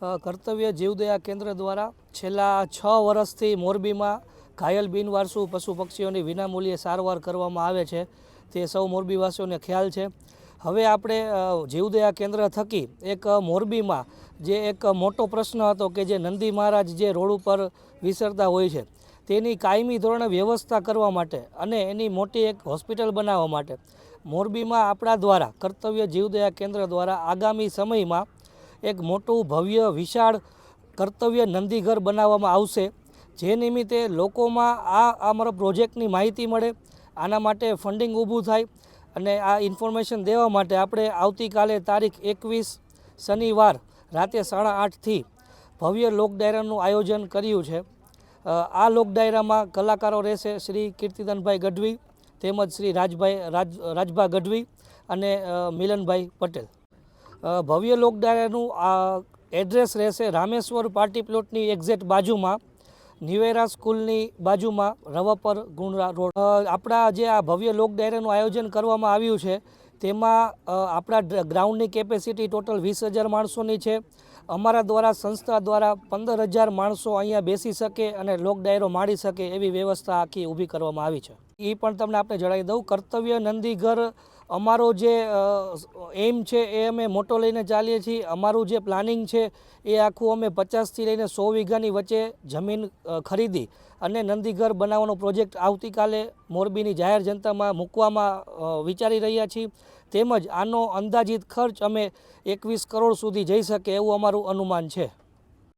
કર્તવ્ય જીવદયા કેન્દ્ર દ્વારા છેલ્લા છ વર્ષથી મોરબીમાં ઘાયલ બિનવારસુ પશુ પક્ષીઓની વિનામૂલ્યે સારવાર કરવામાં આવે છે. તે સૌ મોરબીવાસીઓને ખ્યાલ છે. હવે આપણે જીવદયા કેન્દ્ર થકી એક મોરબીમાં જે એક મોટો પ્રશ્ન હતો કે જે નંદી મહારાજ જે રોડ ઉપર વિસરતા હોય છે, તેની કાયમી ધોરણે વ્યવસ્થા કરવા માટે અને એની મોટી એક હોસ્પિટલ બનાવવા માટે મોરબીમાં આપણા દ્વારા કર્તવ્ય જીવદયા કેન્દ્ર દ્વારા આગામી સમયમાં એક મોટું ભવ્ય, વિશાળ કર્તવ્ય નંદીઘર બનાવવામાં આવશે. જે નિમિત્તે લોકોમાં આ અમારા પ્રોજેક્ટની માહિતી મળે, આના માટે ફંડિંગ ઊભું થાય અને આ ઇન્ફોર્મેશન દેવા માટે આપણે આવતીકાલે તારીખ એકવીસ શનિવાર રાતે સાડા આઠથી ભવ્ય લોક ડાયરાનું આયોજન કર્યું છે. આ લોક ડાયરામાં કલાકારો રહેશે શ્રી કીર્તિદાનભાઈ ગઢવી, તેમજ શ્રી રાજભાઈ, રાજ, રાજભા ગઢવી અને મિલનભાઈ પટેલ. ભવ્ય લોકડાયરાનું આ એડ્રેસ રહેશે રામેશ્વર પાર્ટી પ્લોટની એક્ઝેક્ટ બાજુમાં, નિવેરા સ્કૂલની બાજુમાં રવાપર ગુણરા રોડ. આપણા જે આ ભવ્ય લોક ડાયરાનું આયોજન કરવામાં આવ્યું છે, તેમાં આપણા ગ્રાઉન્ડની કેપેસિટી ટોટલ વીસ હજાર માણસોની છે. અમારા દ્વારા, સંસ્થા દ્વારા પંદર હજાર માણસો અહીંયા બેસી શકે અને લોક ડાયરો માણી શકે એવી વ્યવસ્થા આખી ઊભી કરવામાં આવી છે. એ પણ તમને આપણે જણાવી દઉં. કર્તવ્ય નંદીઘર અમારો જે એમ છે એ અમે મોટો લઈને ચાલીએ છીએ. અમારું જે પ્લાનિંગ છે એ આખું અમે પચાસથી લઈને સો વીઘાની વચ્ચે જમીન ખરીદી અને નંદીઘર બનાવવાનો પ્રોજેક્ટ આવતીકાલે મોરબીની જાહેર જનતામાં મૂકવામાં વિચારી રહ્યા છીએ. તેમજ આનો અંદાજિત ખર્ચ અમે એકવીસ કરોડ સુધી જઈ શકે એવું અમારું અનુમાન છે.